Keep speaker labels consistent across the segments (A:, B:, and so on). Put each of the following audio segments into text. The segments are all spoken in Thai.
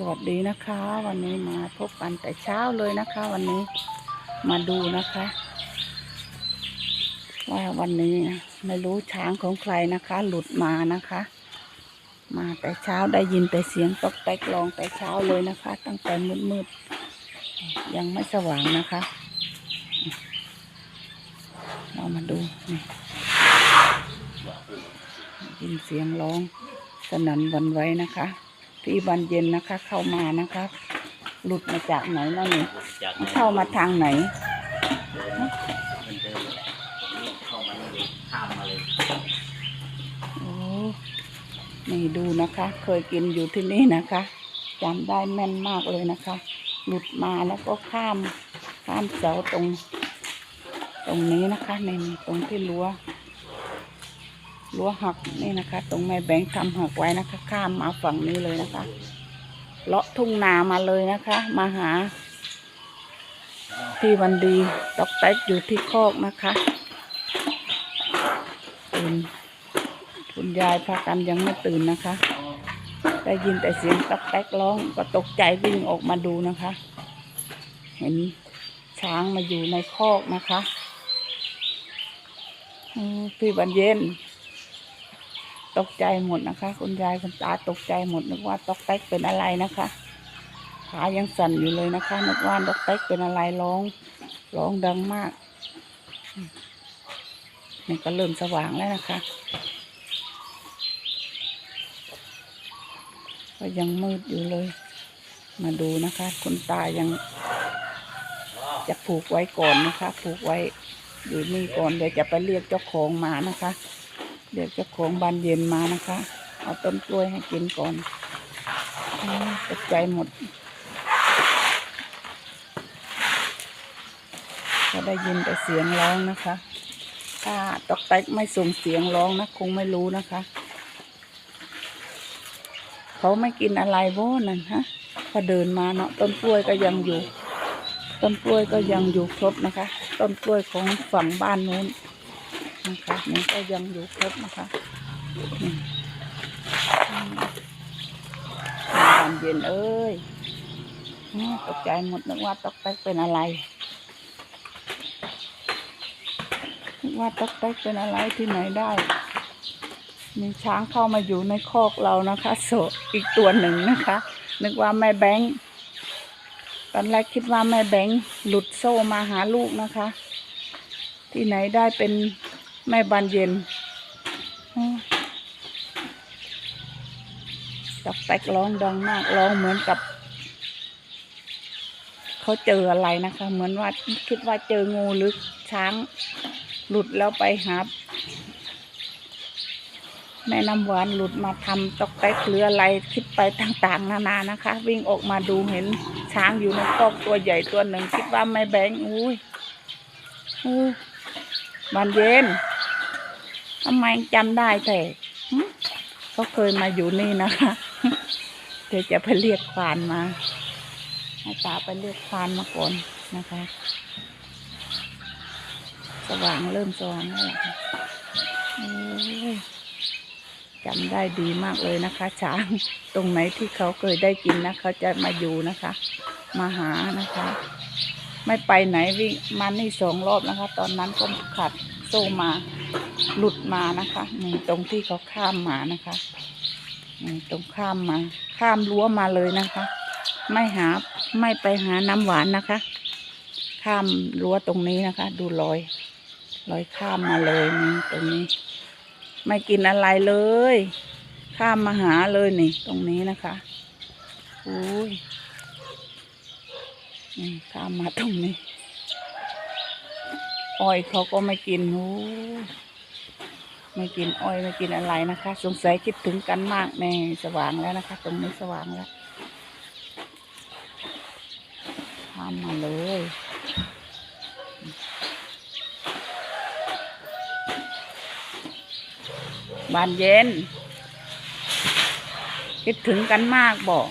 A: สวัสดีนะคะ วันนี้มาพบกันแต่เช้าเลยนะคะ วันนี้มาดูนะคะ ว่าวันนี้ไม่รู้ช้างของใครนะคะ หลุดมานะคะ มาแต่เช้าได้ยินแต่เสียงตอกแตกลองแต่เช้าเลยนะคะ ตั้งแต่มืดๆยังไม่สว่างนะคะ เรามาดูนี่ยินเสียงร้องสนั่นวันไว้นะคะ ที่บันเย็นนะคะ เข้ามานะคะ หลุดมาจากไหนแล้วนี่
B: จากนั้น
A: เข้ามาทางไหน
B: มันเดินแหละผมนี่เข้ามาเลยข้ามมาเลย
A: โอ้นี่ดูนะคะ เคยกินอยู่ที่นี่นะคะจำได้แม่นมากเลยนะคะ หลุดมาแล้วก็ข้ามข้ามเสาตรง ตรงนี้นะคะในตรงที่รั้ว รั้วหักนี่นะคะ ตรงแม่แบงค์ทำหักไว้นะคะ ข้ามมาฝั่งนี้เลยนะคะ เลาะทุ่งนามาเลยนะคะ มาหาพี่วันดีตอกแตกอยู่ที่คอกนะคะตื่นคุณยายพากันยังไม่ตื่นนะคะ ได้ยินแต่เสียงตอกแตกร้องก็ตกใจวิ่งออกมาดูนะคะ เห็นช้างมาอยู่ในคอกนะคะอืมพี่บันเย็น ตกใจหมดนะคะ คุณยายคุณตาตกใจหมดนึกว่าตอกแตกเป็นอะไรนะคะขายังสั่นอยู่เลยนะคะนึกว่าตอกแตกเป็นอะไรร้องร้องดังมากนี่ก็เริ่มสว่างแล้วนะคะก็ยังมืดอยู่เลย มาดูนะคะ คุณตายัง จะผูกไว้ก่อนนะคะ ผูกไว้อยู่นี่ก่อนเดี๋ยวจะไปเรียกเจ้าของมานะคะ เรียกเจ้าของบานเย็นมานะคะ เอาต้นกล้วยให้กินก่อนตกใจหมดก็ได้ยินแต่เสียงร้องนะคะ ถ้าตอกแตกไม่ส่งเสียงร้องนะ คงไม่รู้นะคะ เขาไม่กินอะไรโบ้นั่นฮะพอเดินมาเนาะต้นกล้วยก็ยังอยู่ ต้นกล้วยก็ยังอยู่ครบนะคะ ต้นกล้วยของฝั่งบ้านนู้น นะคะนี่ก็ยังอยู่ครบนะคะนี่อืมบานเย็นเอ้ยตกใจหมดนึกว่าตกแตกเป็นอะไรนึกว่าตกแตกเป็นอะไรที่ไหนได้ มีช้างเข้ามาอยู่ในคอกเรานะคะโสอีกตัวหนึ่งนะคะ นึกว่าแม่แบงค์ตอนแรกคิดว่าแม่แบงค์หลุดโซ่มาหาลูกนะคะ ที่ไหนได้เป็น แม่บานเย็นอ้อจับแตกร้องดังมากร้องเหมือนกับเขาเจออะไรนะคะ เหมือนว่าคิดว่าเจองูหรือช้างหลุดแล้วไปหาแม่น้ำหวานหลุดมาทำตอกแตกหรืออะไรคิดไปต่างๆ นานานะคะ วิ่งออกมาดูเห็นช้างอยู่ในคอกตัวใหญ่ตัวหนึ่ง คิดว่าไม่แบงอุ้ยอุ้ยบานเย็น ทำไมจำได้แต่เขาเคยมาอยู่นี่นะคะ เดี๋ยวจะไปเรียกควานมาให้ตาไปเรียกควานมาก่อนนะคะ สว่างเริ่มสว่างแล้วจำได้ดีมากเลยนะคะ ช้างตรงไหนที่เขาเคยได้กินนะเขาจะมาอยู่นะคะ มาหานะคะ ไม่ไปไหนวิ่งมานี่สองรอบนะคะ ตอนนั้นก็ขัดโซมา หลุดมานะคะนี่ตรงที่เขาข้ามมานะคะนี่ตรงข้ามมา ข้ามรั้วมาเลยนะคะ ไม่หาไม่ไปหาน้ำหวานนะคะ ข้ามรั้วตรงนี้นะคะ ดูรอยรอยข้ามมาเลยนี่ตรงนี้ ไม่กินอะไรเลย ข้ามมาหาเลยนี่ ตรงนี้นะคะอุ้ยนี่ข้ามมาตรงนี้อ้อยเขาก็ไม่กินโอ้ ไม่กินอ้อยไม่กินอะไรนะคะ สงสัยคิดถึงกันมากแน่สว่างแล้วนะคะ ตรงนี้สว่างแล้วข้ามมาเลยบานเย็น คิดถึงกันมากบอก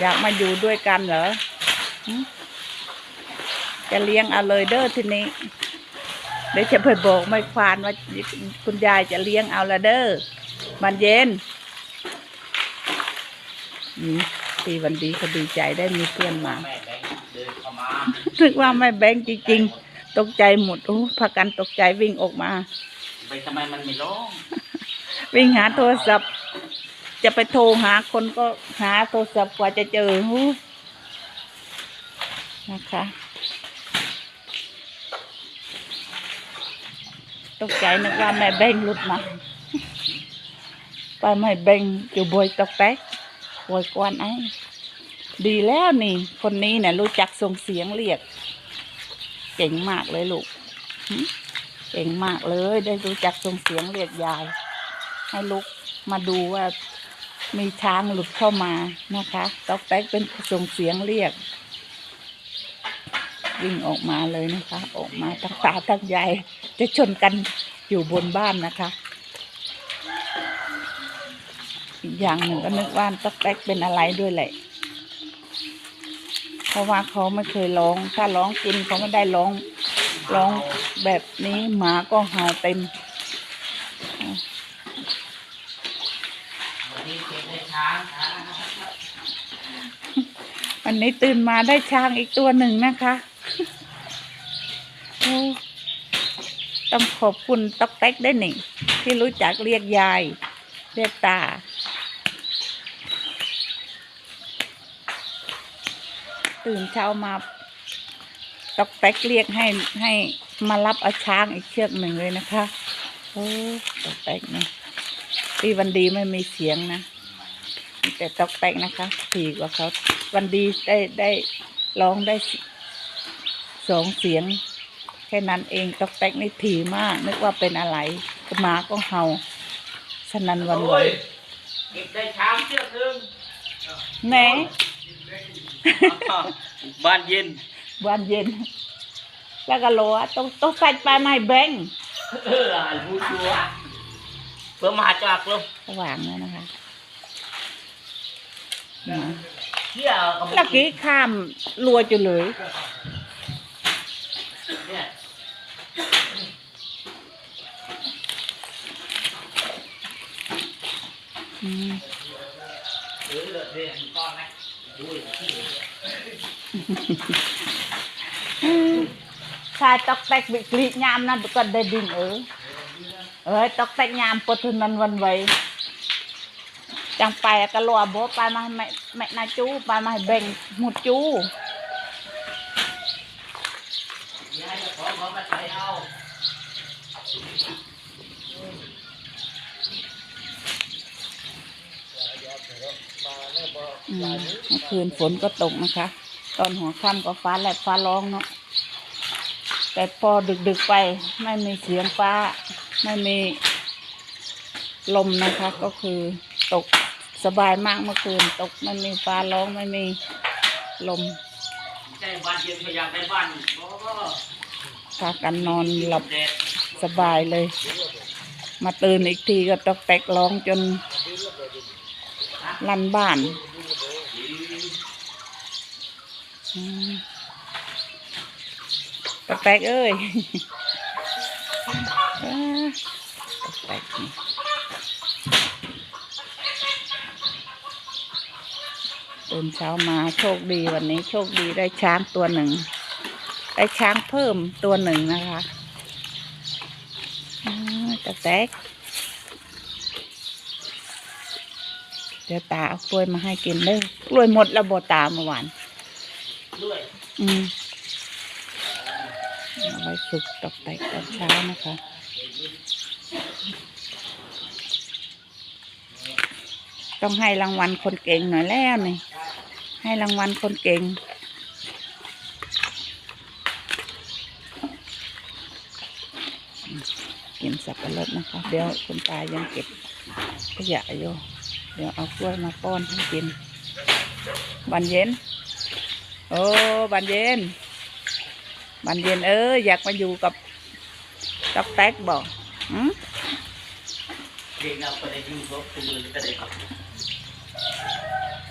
A: อยากมาอยู่ด้วยกันเหรอจะเลี้ยงเอาเลยเด้อทีนี้ เดี๋ยวจะไปบอกไม่ควานว่าคุณยายจะเลี้ยงเอาละเด้อบานเย็นนี่ปีวันดีเขาดีใจได้มีเพื่อนมา
B: แม่แบงค์เดินเข้ามา
A: นึกว่าไม่แบงค์จริงๆ ตกใจหมดโอ้พากันตกใจวิ่งออกมา
B: ไปทำไมมันไม่ร้อง
A: วิ่งหาโทรศัพท์ จะไปโทรหาคนก็หาโทรศัพท์กว่าจะเจอนะคะ ตกใจนึกว่าแม่แบงหลุดมาไปแม่แบงอยู่บอยตกแตกบอยกวนไอ้ดีแล้วนี่ คนนี้เนี่ยรู้จักส่งเสียงเรียก เก่งมากเลยลูกเก่งมากเลย ได้รู้จักส่งเสียงเรียกยาย ให้ลุกมาดูว่ามีช้างหลุดเข้ามานะคะต๊อกแต๊กเป็นส่งเสียงเรียก วิ่งออกมาเลยนะคะ ออกมาทั้งตาทั้งยายจะชนกันอยู่บนบ้านนะคะอีกอย่างหนึ่งก็นึกว่าต๊กแตกเป็นอะไรด้วยแหละเพราะว่าเขาไม่เคยร้อง ถ้าร้องกินเขาไม่ได้ร้องร้องแบบนี้หมาก็เห่าเต็ม
B: วันนี้
A: ตื่นมาได้ช้างอีกตัวหนึ่งนะคะ ต้องขอบคุณต๊อกแต๊กได้วยนี่ที่รู้จักเรียกยาย เรียกตา ตื่นเช้ามาต๊อกแต๊กเรียกให้ให้มารับเอาช้างอีกเชือกหนึ่งเลยนะคะโอ้ต๊อกแต๊กนี่ปีวันดีไม่มีเสียงนะแต่ตอกแตกนะคะถี่กว่าเขาวันดีได้ได้ร้องได้สองเสียง แค่นั้นเองตอกแตกนี่ถี่มาก นึกว่าเป็นอะไรหมาก็เห่าสนันหวันไหว
B: โอ้ยเก็บได้ช้างเชือกหนึง
A: แหน
B: บ้านเย็น
A: วันเย็น แล้วก็โลอะต้องต้องใส่ปลาไม้แบง
B: เออผู้ชัวเพื่อมาจากลง
A: สว่างแล้วนะคะหมา
B: เที่ยวกับ
A: แล้วกี้ข้ามรัวจุเลย
B: เนี่ย
A: ชา
B: ยตอกแตกบิกลียามนะก็ได้ดิ่งเออเอ
A: อตอกแตกยามปทุนันวันไว้จังไปก็ลัวบ่ไปมาไม่ไม่นาจูไปมา
B: เบ่งหมดจูายจะขอขอมาใส่เอา
A: อืมเมื่อคืนฝนก็ตกนะคะ ตอนหัวค่ำก็ฟ้าแลบฟ้าร้องเนาะแต่พอดึกๆไปไม่มีเสียงฟ้า ไม่มีลมนะคะ ก็คือตกสบายมากเมื่อคืน ตกไม่มีฟ้าร้องไม่มีลม
B: ไม่ใช่บ้านเย็นไม่อยากได้บ้าน
A: พากันนอนหลับสบายเลย มาตื่นอีกทีก็ตกแตกร้องจนลั่นบ้าน อืมตกแตกเอ้ยอ่าตกแตกนี่ตื่นเช้ามาโชคดีวันนี้ โชคดีได้ช้างตัวหนึ่ง ได้ช้างเพิ่มตัวหนึ่งนะคะอ่าตะแตกเดี๋ยวตาเอากล้วยมาให้กินเลยกล้วยหมดแล้วบตาเมื่อวาน
B: ด้วย
A: อืมเอาไว้ฝึกตอกแตกตอนเช้านะคะต้องให้รางวัลคนเก่งหน่อยแล้วนี่ให้รางวัลคนเก่งกินสับปะรดนะคะ เดี๋ยวคุณตายังเก็บขยะอยู่ เดี๋ยวเอากล้วยมาป้อนให้กินบันเย็น โอ้บันเย็นบันเย็นเอออยากมาอยู่กับตักแตกบอกอืม
B: เด็กเราไปได้ยูทูบคุณเลยก็ได้ครับ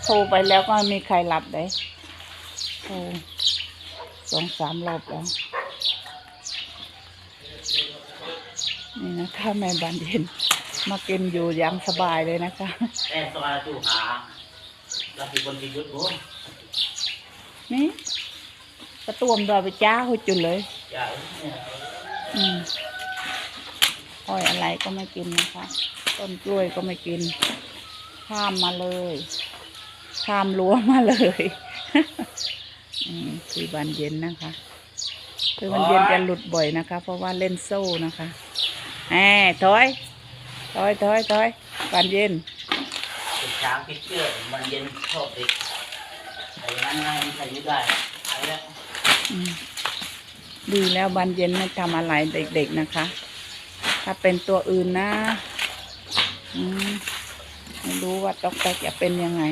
A: โทรไปแล้วก็ไม่มีใครรับเลยโทรสองสามรอบแล้ว นี่นะคะแม่บันเย็นมากินอยู่อย่างสบายเลยนะคะ
B: แต่สวาตูหาเราเป็นคนที่ยุดรู้
A: นี่กระตุ่มดอยไปจ้าหุดจุดเลย
B: อย่าเนี่ย
A: อืมอ้อยอะไรก็ไม่กินนะคะ ต้นกล้วยก็ไม่กิน ข้ามมาเลยข้ามรั้วมาเลยอืมคือบานเย็นนะคะคือวันเย็นจะหลุดบ่อยนะคะ เพราะว่าเล่นโซ่นะคะแหมถอยถอยถอยถอยบานเย็น
B: เป็นช้างพิเชื่อมันเย็นชอบเด็กแต่ อยังนั้นง่ายมันใส่ไม่ได้ไปแล้ว
A: อืมดีแล้วบานเย็นไม่ทำอะไรเด็กๆนะคะ ถ้าเป็นตัวอื่นนะอืมไม่รู้ว่าตอกแตกจะเป็นยังไง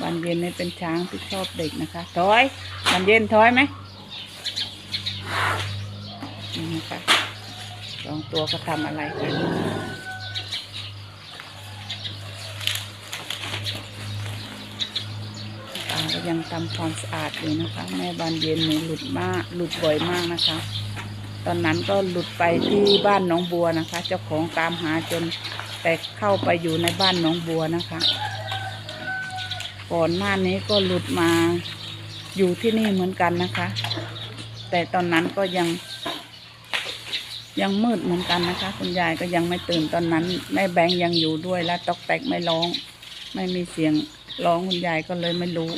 A: บานเย็นนี่เป็นช้างที่ชอบเด็กนะคะถอยบานเย็นถอยไหมนี่นะคะสองตัวก็ทำอะไรกันตาก็ ยังทำความสะอาดอยู่นะคะ แม่บานเย็นนี่หลุดมากหลุดบ่อยมากนะคะ ตอนนั้นก็หลุดไปที่บ้านหนองบัวนะคะ เจ้าของตามหาจนแต่เข้าไปอยู่ในบ้านหนองบัวนะคะ ก่อนหน้านี้ก็หลุดมาอยู่ที่นี่เหมือนกันนะคะ แต่ตอนนั้นก็ยังยังมืดเหมือนกันนะคะ คุณยายก็ยังไม่ตื่นตอนนั้นแม่แบงค์ยังอยู่ด้วยและตอกแตกไม่ร้อง ไม่มีเสียงร้องคุณยายก็เลยไม่รู้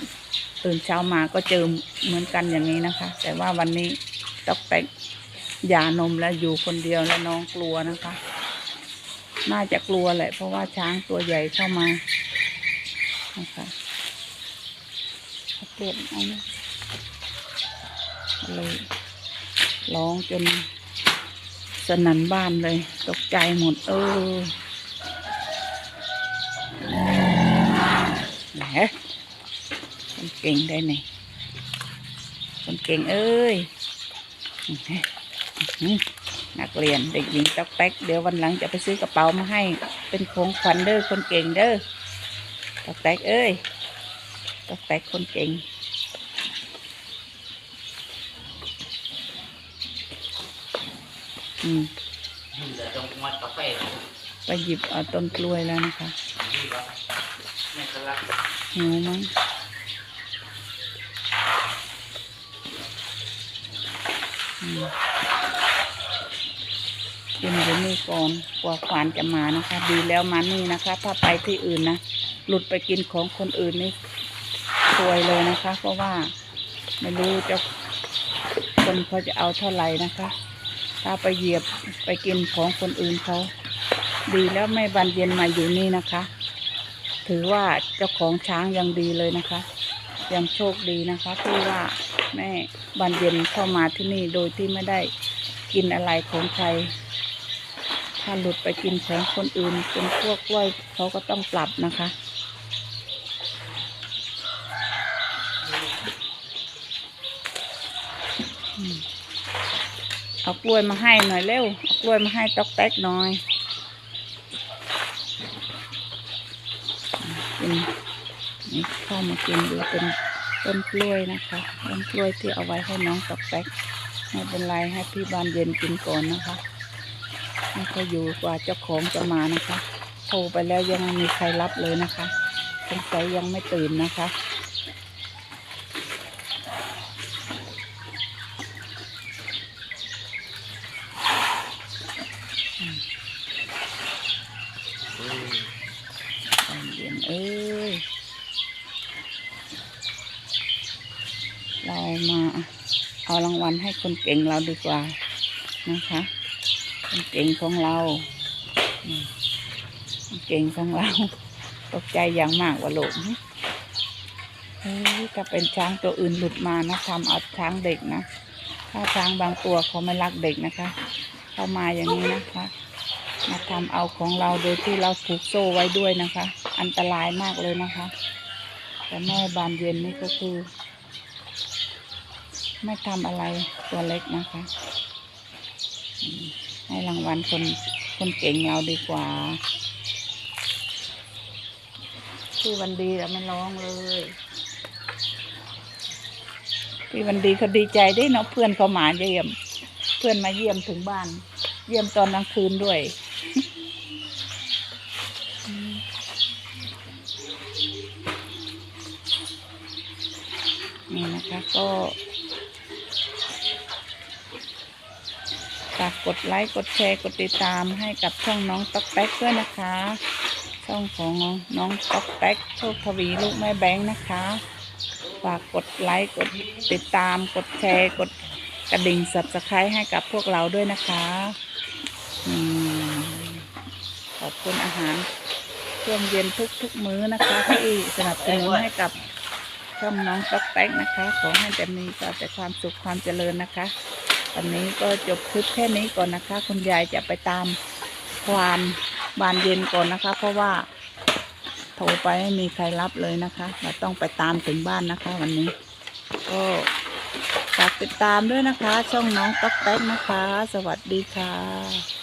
A: ตื่นเช้ามาก็เจอเหมือนกันอย่างนี้นะคะ แต่ว่าวันนี้ตอกแตกยานมแล้วอยู่คนเดียวแล้วน้องกลัวนะคะ น่าจะกลัวแหละ เพราะว่าช้างตัวใหญ่เข้ามานะคะเปลี่ยนเอานะเลยร้องจนสนั่นบ้านเลย ตกใจหมด เออแหม คนเก่งได้ไหนคนเก่งเอ้ยนักเรียนเด็กหญิงต๊อกแต๊กเดี๋ยววันหลังจะไปซื้อกระเป๋ามาให้ เป็นของขวัญเด้อคนเก่งเด้อต๊อกแต๊กเอ้ยต๊อกแต๊กคนเก่งอืม
B: เดี๋ยวต้องมัดกาแฟ
A: ไปหยิบเอาต้นกล้วยแล้วนะคะ
B: ที่ว่ากำลัง
A: หิวมั้งอืม กินอยู่นี่ก่อนกว่าควานจะมานะคะ ดีแล้วมานี่นะคะ ถ้าไปที่อื่นนะหลุดไปกินของคนอื่นนี่ซวยเลยนะคะ เพราะว่าไม่รู้จะคนเขาจะเอาเท่าไหร่นะคะ ถ้าไปเหยียบไปกินของคนอื่นเขาดีแล้วแม่บันเย็นมาอยู่นี่นะคะ ถือว่าเจ้าของช้างยังดีเลยนะคะ ยังโชคดีนะคะที่ว่า แม่บันเย็นเข้ามาที่นี่โดยที่ไม่ได้กินอะไรของใคร ถ้าหลุดไปกินของคนอื่นเป็นพวกกล้วยเขาก็ต้องปรับนะคะเอากล้วยมาให้หน่อยเร็วเอากล้วยมาให้ตอกแตกหน่อยกินนี่เข้ามากินดูเป็น ต้นกล้วยนะคะต้นกล้วยที่เอาไว้ให้น้องกับแตกไม่เป็นไรให้พี่บานเย็นกินก่อนนะคะให้เขาอยู่กว่าเจ้าของจะมานะคะ โทรไปแล้วยังไม่มีใครรับเลยนะคะสงสัยยังไม่ตื่นนะคะ บานเย็นเอ้ย เรามาเอารางวัล ให้คนเก่งเราดีกว่านะคะ คนเก่งของเราเก่งของเรา ตกใจอย่างมากว่าหลูกเฮ้ยถ้าเป็นช้างตัวอื่นหลุดมานะทำเอาช้างเด็กนะ ถ้าช้างบางตัวเขาไม่รักเด็กนะคะ เข้ามาอย่างนี้นะคะมาทำเอาของเราโดยที่เราผูกโซ่ไว้ด้วยนะคะ อันตรายมากเลยนะคะ แต่แม่บานเย็นนี่ก็คือ ไม่ทำอะไรตัวเล็กนะคะ ให้รางวัลคนคนเก่งเราดีกว่าพี่วันดีเราไม่ร้องเลยพี่วันดีเขาดีใจได้เนาะเพื่อนเขามาเยี่ยม เพื่อนมาเยี่ยมถึงบ้าน เยี่ยมตอนกลางคืนด้วยนี่นะคะก็ ฝากกดไลค์กดแชร์กดติดตามให้กับช่องน้องต๊อกแป๊กด้วยนะคะ ช่องของน้องต๊อกแป๊กโชคทวีลูกแม่แบงค์นะคะ ฝากกดไลค์กดติดตามกดแชร์กดกระดิ่งสับสไครต์ให้กับพวกเราด้วยนะคะอขอบคุณอาหารช่วงเย็นทุกๆมื้อนะคะที่สนับสนุนให้กับช่องน้องต๊อกแป๊กนะคะ ขอให้แต่มีแต่ความสุขความเจริญนะคะ วันนี้ก็จบคลิปแค่นี้ก่อนนะคะ คุณยายจะไปตามควานบานเย็นก่อนนะคะ เพราะว่าโทรไปไม่มีใครรับเลยนะคะเราต้องไปตามถึงบ้านนะคะ วันนี้ ก็ฝากติดตามด้วยนะคะ ช่องน้องต๊อกแต๊กนะคะ สวัสดีค่ะ